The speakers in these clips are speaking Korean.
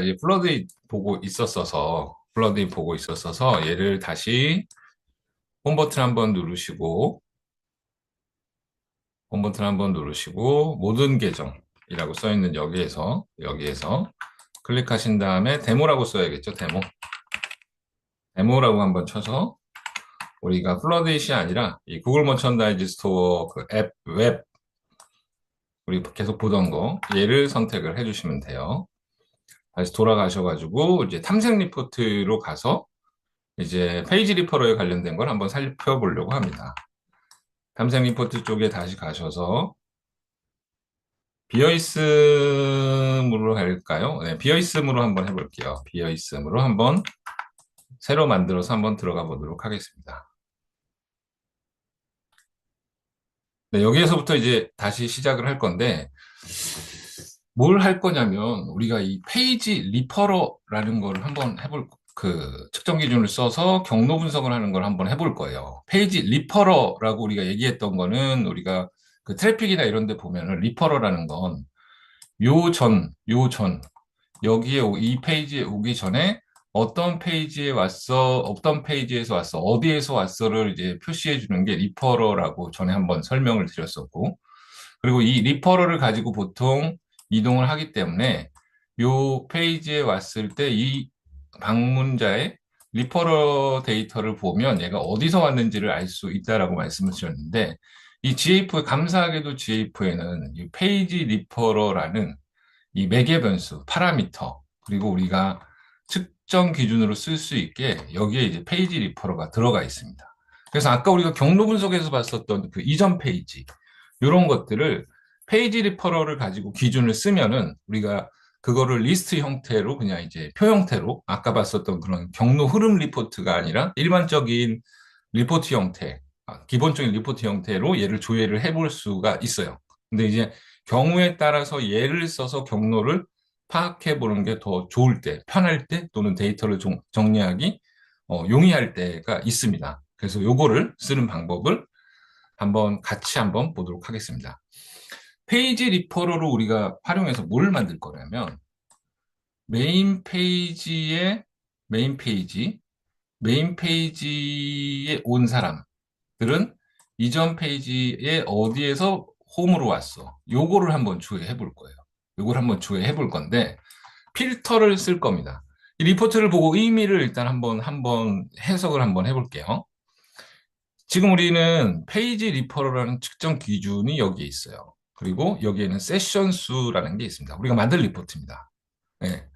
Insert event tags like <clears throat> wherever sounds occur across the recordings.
이제 플러드 보고 있었어서 플러드 보고 있었어서 얘를 다시 홈 버튼 한번 누르시고 홈 버튼 한번 누르시고 모든 계정이라고 써 있는 여기에서 여기에서 클릭하신 다음에 데모라고 써야겠죠 데모 데모라고 한번 쳐서 우리가 플러드잇이 아니라 이 구글 머천다이즈 스토어 그 앱 웹 우리 계속 보던 거 얘를 선택을 해주시면 돼요. 다시 돌아가셔가지고 이제 탐색 리포트로 가서 이제 페이지 리퍼러에 관련된 걸 한번 살펴보려고 합니다. 탐색 리포트 쪽에 다시 가셔서 비어있음으로 할까요? 네, 비어있음으로 한번 해볼게요. 비어있음으로 한번 새로 만들어서 한번 들어가 보도록 하겠습니다. 네, 여기에서부터 이제 다시 시작을 할 건데 뭘 할 거냐면 우리가 이 페이지 리퍼러라는 걸 한번 해볼 그 측정 기준을 써서 경로 분석을 하는 걸 한번 해볼 거예요. 페이지 리퍼러라고 우리가 얘기했던 거는 우리가 그 트래픽이나 이런 데 보면은 리퍼러라는 건 요 전, 요 전, 여기에 이 페이지에 오기 전에 어떤 페이지에 왔어, 어떤 페이지에서 왔어, 어디에서 왔어를 이제 표시해 주는 게 리퍼러라고 전에 한번 설명을 드렸었고, 그리고 이 리퍼러를 가지고 보통 이동을 하기 때문에 요 페이지에 왔을 때 이 방문자의 리퍼러 데이터를 보면 얘가 어디서 왔는지를 알 수 있다라고 말씀을 드렸는데, 이 GF, 감사하게도 GF에는 이 페이지 리퍼러라는 이 매개 변수, 파라미터, 그리고 우리가 측정 기준으로 쓸 수 있게 여기에 이제 페이지 리퍼러가 들어가 있습니다. 그래서 아까 우리가 경로 분석에서 봤었던 그 이전 페이지, 이런 것들을 페이지 리퍼러를 가지고 기준을 쓰면은 우리가 그거를 리스트 형태로 그냥 이제 표 형태로 아까 봤었던 그런 경로 흐름 리포트가 아니라 일반적인 리포트 형태, 아, 기본적인 리포트 형태로 얘를 조회를 해볼 수가 있어요. 근데 이제 경우에 따라서 얘를 써서 경로를 파악해 보는 게 더 좋을 때, 편할 때 또는 데이터를 좀 정리하기 어, 용이할 때가 있습니다. 그래서 요거를 쓰는 방법을 한번 같이 한번 보도록 하겠습니다. 페이지 리퍼러로 우리가 활용해서 뭘 만들 거냐면 메인 페이지에 메인 페이지 메인 페이지에 온 사람들은 이전 페이지에 어디에서 홈으로 왔어. 요거를 한번 조회해 볼 거예요. 요걸 한번 조회해 볼 건데 필터를 쓸 겁니다. 이 리포트를 보고 의미를 일단 한번 한번 해석을 한번 해 볼게요. 지금 우리는 페이지 리퍼러라는 측정 기준이 여기에 있어요. 그리고 여기에는 세션 수라는 게 있습니다. 우리가 만들 리포트입니다. 네.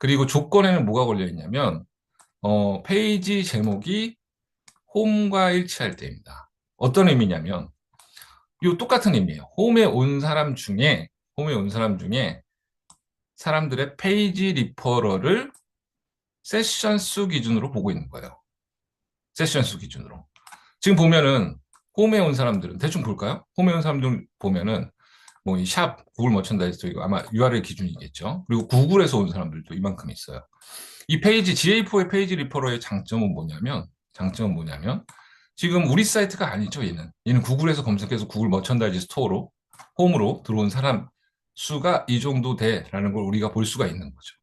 그리고 조건에는 뭐가 걸려 있냐면 어, 페이지 제목이 홈과 일치할 때입니다. 어떤 의미냐면 이 똑같은 의미예요. 홈에 온 사람 중에 홈에 온 사람 중에 사람들의 페이지 리퍼러를 세션 수 기준으로 보고 있는 거예요. 세션 수 기준으로. 지금 보면은 홈에 온 사람들은 대충 볼까요? 홈에 온 사람들 보면은 뭐 이 샵 구글 머천다이즈 이거 아마 URL 기준이겠죠. 그리고 구글에서 온 사람들도 이만큼 있어요. 이 페이지 GA4의 페이지 리퍼러의 장점은 뭐냐면 장점은 뭐냐면 지금 우리 사이트가 아니죠, 얘는. 얘는 구글에서 검색해서 구글 머천다이즈 스토어로 홈으로 들어온 사람 수가 이 정도 돼라는 걸 우리가 볼 수가 있는 거죠.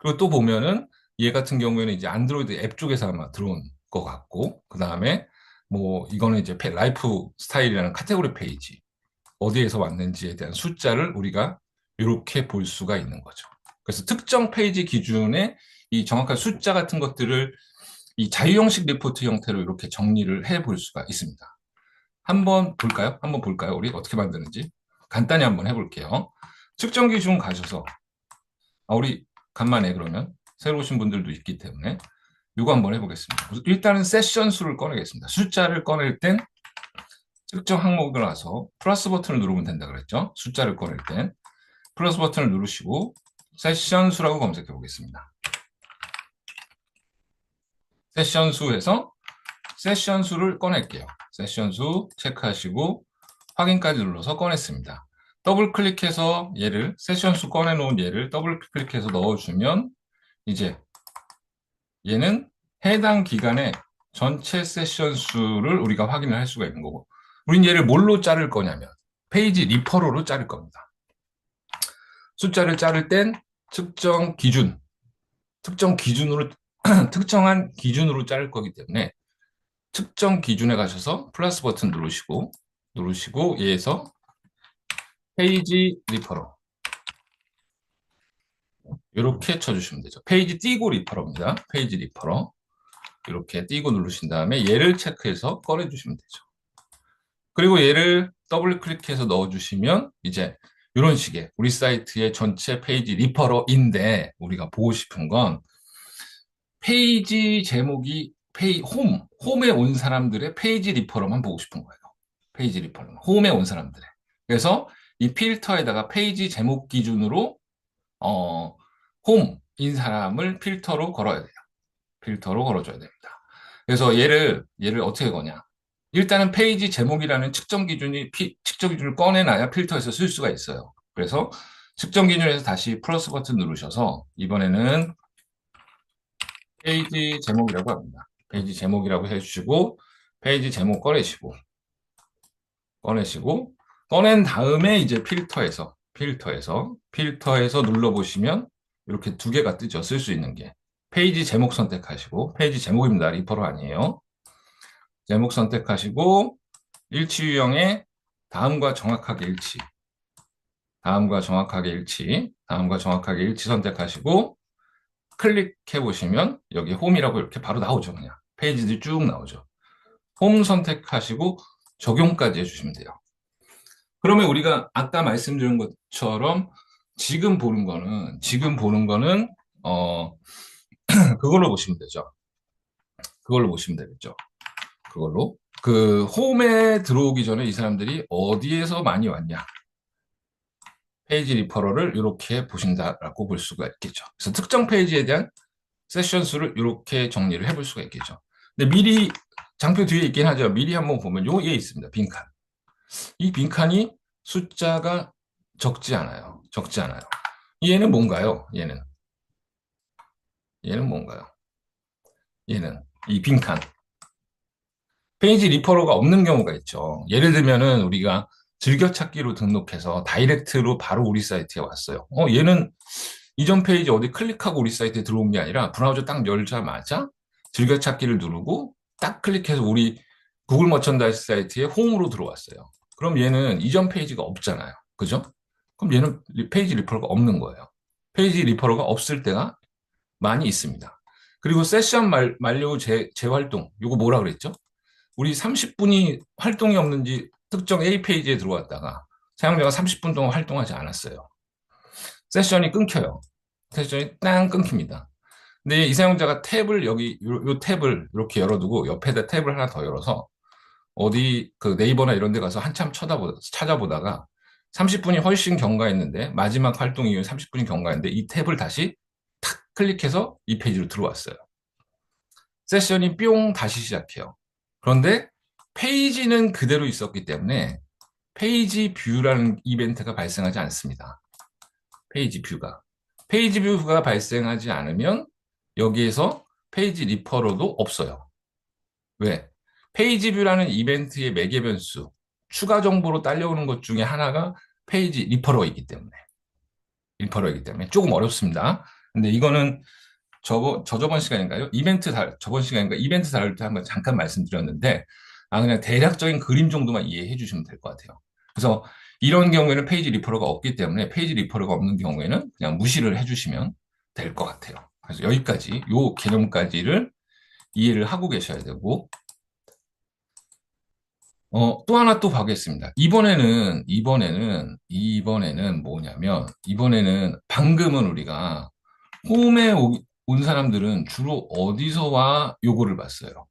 그리고 또 보면은 얘 같은 경우에는 이제 안드로이드 앱 쪽에서 아마 들어온 것 같고, 그 다음에 뭐 이거는 이제 라이프 스타일이라는 카테고리 페이지 어디에서 왔는지에 대한 숫자를 우리가 이렇게 볼 수가 있는 거죠. 그래서 특정 페이지 기준에 이 정확한 숫자 같은 것들을 이 자유형식 리포트 형태로 이렇게 정리를 해 볼 수가 있습니다. 한번 볼까요? 한번 볼까요? 우리 어떻게 만드는지 간단히 한번 해볼게요. 측정 기준 가셔서 아, 우리 간만에 그러면 새로 오신 분들도 있기 때문에 이거 한번 해보겠습니다. 일단은 세션 수를 꺼내겠습니다. 숫자를 꺼낼 땐 특정 항목을 와서 플러스 버튼을 누르면 된다 그랬죠? 숫자를 꺼낼 땐 플러스 버튼을 누르시고 세션 수라고 검색해 보겠습니다. 세션 수에서 세션 수를 꺼낼게요. 세션 수 체크하시고 확인까지 눌러서 꺼냈습니다. 더블 클릭해서 얘를 세션 수 꺼내놓은 얘를 더블 클릭해서 넣어주면 이제 얘는 해당 기간의 전체 세션 수를 우리가 확인을 할 수가 있는 거고 우린 얘를 뭘로 자를 거냐면 페이지 리퍼러로 자를 겁니다. 숫자를 자를 땐 측정 기준 특정 기준으로 <clears throat> 특정한 기준으로 자를 거기 때문에 특정 기준에 가셔서 플러스 버튼 누르시고 누르시고 얘에서 페이지 리퍼러 이렇게 쳐주시면 되죠. 페이지 띄고 리퍼러입니다. 페이지 리퍼러 이렇게 띄고 누르신 다음에 얘를 체크해서 꺼내주시면 되죠. 그리고 얘를 더블 클릭해서 넣어주시면 이제 이런 식의 우리 사이트의 전체 페이지 리퍼러인데 우리가 보고 싶은 건 페이지 제목이 페이 홈 홈에 온 사람들의 페이지 리퍼러만 보고 싶은 거예요. 페이지 리퍼러 홈에 온 사람들의 그래서 이 필터에다가 페이지 제목 기준으로 어, 홈인 사람을 필터로 걸어야 돼요. 필터로 걸어줘야 됩니다. 그래서 얘를 얘를 어떻게 거냐? 일단은 페이지 제목이라는 측정 기준이 피, 측정 기준을 꺼내놔야 필터에서 쓸 수가 있어요. 그래서 측정 기준에서 다시 플러스 버튼 누르셔서 이번에는 페이지 제목이라고 합니다. 페이지 제목이라고 해주시고 페이지 제목 꺼내시고 꺼내시고 꺼낸 다음에 이제 필터에서 필터에서 필터에서 눌러보시면 이렇게 두 개가 뜨죠. 쓸 수 있는 게 페이지 제목 선택하시고 페이지 제목입니다. 리퍼로 아니에요. 제목 선택하시고 일치 유형의 다음과 정확하게 일치 다음과 정확하게 일치 다음과 정확하게 일치 선택하시고 클릭해 보시면 여기 홈이라고 이렇게 바로 나오죠 그냥. 페이지들이 쭉 나오죠. 홈 선택하시고 적용까지 해주시면 돼요. 그러면 우리가 아까 말씀드린 것처럼 지금 보는 거는 지금 보는 거는 어 <clears throat> 그걸로 보시면 되죠. 그걸로 보시면 되겠죠 그걸로 그 홈에 들어오기 전에 이 사람들이 어디에서 많이 왔냐 페이지 리퍼럴을 이렇게 보신다라고 볼 수가 있겠죠. 그래서 특정 페이지에 대한 세션 수를 이렇게 정리를 해볼 수가 있겠죠. 근데 미리 장표 뒤에 있긴 하죠. 미리 한번 보면 요게 있습니다. 빈칸. 이 빈칸이 숫자가 적지 않아요. 적지 않아요. 얘는 뭔가요? 얘는 얘는 뭔가요? 얘는 이 빈칸. 페이지 리퍼러가 없는 경우가 있죠. 예를 들면은 우리가 즐겨찾기로 등록해서 다이렉트로 바로 우리 사이트에 왔어요. 어, 얘는 이전 페이지 어디 클릭하고 우리 사이트에 들어온 게 아니라 브라우저 딱 열자마자 즐겨찾기를 누르고 딱 클릭해서 우리 구글 머천다이스 사이트에 홈으로 들어왔어요. 그럼 얘는 이전 페이지가 없잖아요. 그죠? 그럼 얘는 페이지 리퍼러가 없는 거예요. 페이지 리퍼러가 없을 때가 많이 있습니다. 그리고 세션 말, 만료 재, 재활동, 이거 뭐라 그랬죠? 우리 30분이 활동이 없는지 특정 A 페이지에 들어왔다가 사용자가 30분 동안 활동하지 않았어요. 세션이 끊겨요. 세션이 땅 끊깁니다. 근데 이 사용자가 탭을 여기 요, 요 탭을 이렇게 열어두고 옆에다 탭을 하나 더 열어서 어디 그 네이버나 이런 데 가서 한참 쳐다보, 찾아보다가 30분이 훨씬 경과했는데 마지막 활동 이후에 30분이 경과했는데 이 탭을 다시 탁 클릭해서 이 페이지로 들어왔어요. 세션이 뿅 다시 시작해요. 그런데 페이지는 그대로 있었기 때문에 페이지 뷰라는 이벤트가 발생하지 않습니다. 페이지 뷰가. 페이지 뷰가 발생하지 않으면 여기에서 페이지 리퍼러도 없어요. 왜? 페이지 뷰라는 이벤트의 매개 변수, 추가 정보로 딸려오는 것 중에 하나가 페이지 리퍼러이기 때문에. 리퍼러이기 때문에 조금 어렵습니다. 근데 이거는 저번, 저저번 시간인가요? 이벤트 다, 저번 시간인가? 이벤트 다룰 때 한번 잠깐 말씀드렸는데, 아, 그냥 대략적인 그림 정도만 이해해 주시면 될 것 같아요. 그래서 이런 경우에는 페이지 리퍼러가 없기 때문에 페이지 리퍼러가 없는 경우에는 그냥 무시를 해 주시면 될 것 같아요. 그래서 여기까지, 요 개념까지를 이해를 하고 계셔야 되고, 어, 또 하나 또 가겠습니다. 이번에는, 이번에는, 이번에는 뭐냐면, 이번에는 방금은 우리가 홈에 오, 온 사람들은 주로 어디서 와 요거를 봤어요.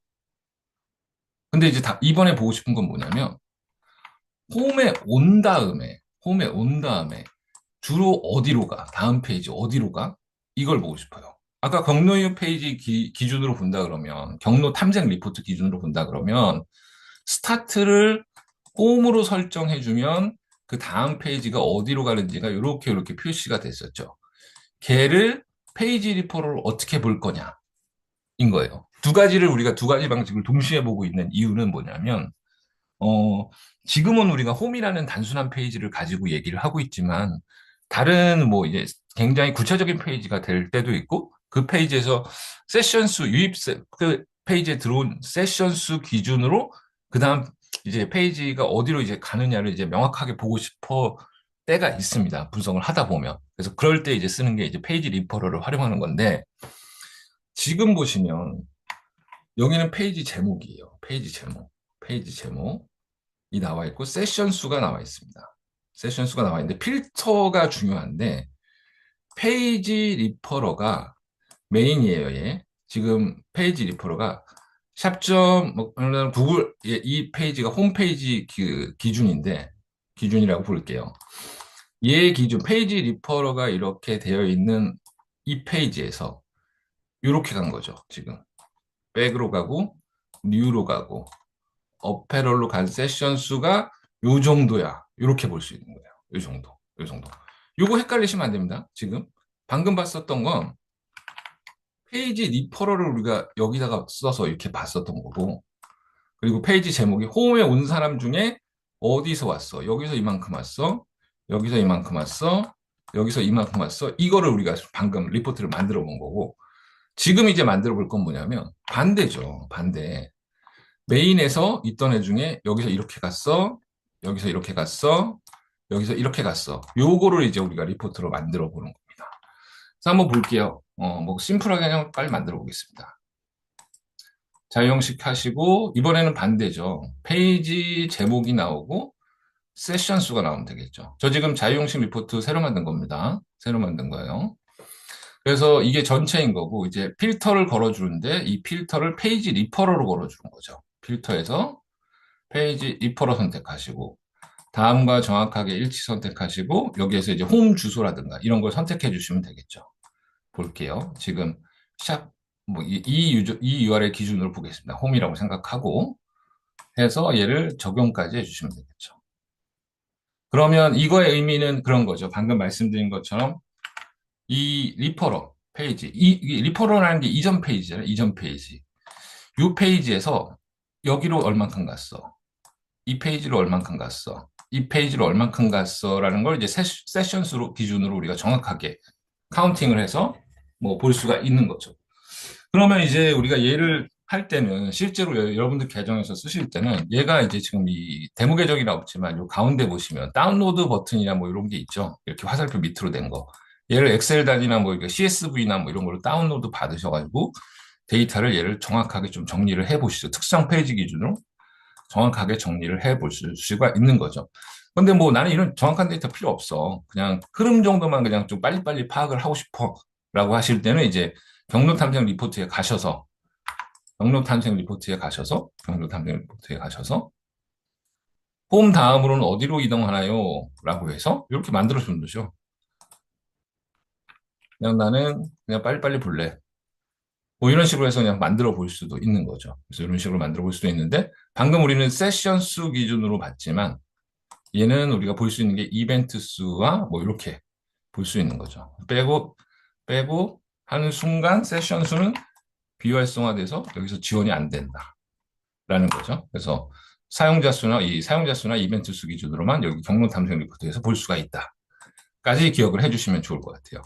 근데 이제 다, 이번에 보고 싶은 건 뭐냐면, 홈에 온 다음에, 홈에 온 다음에, 주로 어디로 가? 다음 페이지 어디로 가? 이걸 보고 싶어요. 아까 경로 이용 페이지 기, 준으로 본다 그러면, 경로 탐색 리포트 기준으로 본다 그러면, 스타트를 홈으로 설정해 주면, 그 다음 페이지가 어디로 가는지가 이렇게 이렇게 표시가 됐었죠. 걔를 페이지 리포를 어떻게 볼 거냐, 인 거예요. 두 가지를 우리가 두 가지 방식을 동시에 보고 있는 이유는 뭐냐면, 어, 지금은 우리가 홈이라는 단순한 페이지를 가지고 얘기를 하고 있지만, 다른 뭐 이제 굉장히 구체적인 페이지가 될 때도 있고, 그 페이지에서 세션 수, 유입 세, 그 페이지에 들어온 세션 수 기준으로 그 다음 이제 페이지가 어디로 이제 가느냐를 이제 명확하게 보고 싶어 때가 있습니다. 분석을 하다 보면. 그래서 그럴 때 이제 쓰는 게 이제 페이지 리퍼럴을 활용하는 건데 지금 보시면 여기는 페이지 제목이에요. 페이지 제목. 페이지 제목이 나와 있고 세션 수가 나와 있습니다. 세션 수가 나와 있는데 필터가 중요한데 페이지 리퍼러가 메인이에요. 얘. 지금 페이지 리퍼러가 샵점 뭐 구글 이 페이지가 홈페이지 그 기준인데 기준이라고 부를게요. 얘 기준 페이지 리퍼러가 이렇게 되어 있는 이 페이지에서 이렇게 간 거죠. 지금 백으로 가고 뉴로 가고 어페럴로 간 세션 수가 요 정도야. 이렇게 볼 수 있는 거예요. 요 정도. 요 정도. 요거 헷갈리시면 안 됩니다. 지금 방금 봤었던 건 페이지 리퍼럴을 우리가 여기다가 써서 이렇게 봤었던 거고 그리고 페이지 제목이 홈에 온 사람 중에 어디서 왔어? 여기서 이만큼 왔어? 여기서 이만큼 왔어? 여기서 이만큼 왔어? 이거를 우리가 방금 리포트를 만들어 본 거고 지금 이제 만들어 볼 건 뭐냐면 반대죠. 반대. 메인에서 있던 애 중에 여기서 이렇게 갔어. 여기서 이렇게 갔어. 여기서 이렇게 갔어. 요거를 이제 우리가 리포트로 만들어 보는 겁니다. 그래서 한번 볼게요. 어, 뭐 심플하게 그냥 빨리 만들어 보겠습니다. 자유형식 하시고 이번에는 반대죠. 페이지 제목이 나오고 세션 수가 나오면 되겠죠. 저 지금 자유형식 리포트 새로 만든 겁니다. 새로 만든 거예요. 그래서 이게 전체인 거고 이제 필터를 걸어주는데 이 필터를 페이지 리퍼러로 걸어주는 거죠. 필터에서 페이지 리퍼러 선택하시고 다음과 정확하게 일치 선택하시고 여기에서 이제 홈 주소라든가 이런 걸 선택해 주시면 되겠죠. 볼게요. 지금 샵, 뭐, 이, 이, URL 기준으로 보겠습니다. 홈이라고 생각하고 해서 얘를 적용까지 해주시면 되겠죠. 그러면 이거의 의미는 그런 거죠. 방금 말씀드린 것처럼 이 리퍼러 페이지, 이, 이 리퍼러라는 게 이전 페이지잖아요. 이전 페이지. 이 페이지에서 여기로 얼만큼 갔어. 이 페이지로 얼만큼 갔어. 이 페이지로 얼만큼 갔어. 라는 걸 이제 세션 수로 기준으로 우리가 정확하게 카운팅을 해서 뭐 볼 수가 있는 거죠. 그러면 이제 우리가 얘를 할 때는 실제로 여러분들 계정에서 쓰실 때는 얘가 이제 지금 이 데모 계정이라 없지만 요 가운데 보시면 다운로드 버튼이나 뭐 이런 게 있죠. 이렇게 화살표 밑으로 된 거. 얘를 엑셀 단위나 뭐 CSV나 뭐 이런 걸로 다운로드 받으셔가지고 데이터를 얘를 정확하게 좀 정리를 해 보시죠. 특정 페이지 기준으로 정확하게 정리를 해 보실 수가 있는 거죠. 근데 뭐 나는 이런 정확한 데이터 필요 없어. 그냥 흐름 정도만 그냥 좀 빨리빨리 파악을 하고 싶어. 라고 하실 때는 이제 경로 탐색 리포트에 가셔서 경로 탐색 리포트에 가셔서 경로 탐색 리포트에 가셔서 홈 다음으로는 어디로 이동하나요? 라고 해서 이렇게 만들어 주면 되죠. 그냥 나는 그냥 빨리빨리 볼래. 뭐 이런 식으로 해서 그냥 만들어 볼 수도 있는 거죠. 그래서 이런 식으로 만들어 볼 수도 있는데 방금 우리는 세션 수 기준으로 봤지만 얘는 우리가 볼 수 있는 게 이벤트 수와 뭐 이렇게 볼 수 있는 거죠. 빼고 빼고 하는 순간 세션 수는 비활성화돼서 여기서 지원이 안 된다. 라는 거죠. 그래서 사용자 수나 이 사용자 수나 이벤트 수 기준으로만 여기 경로 탐색 리포트에서 볼 수가 있다. 까지 기억을 해주시면 좋을 것 같아요.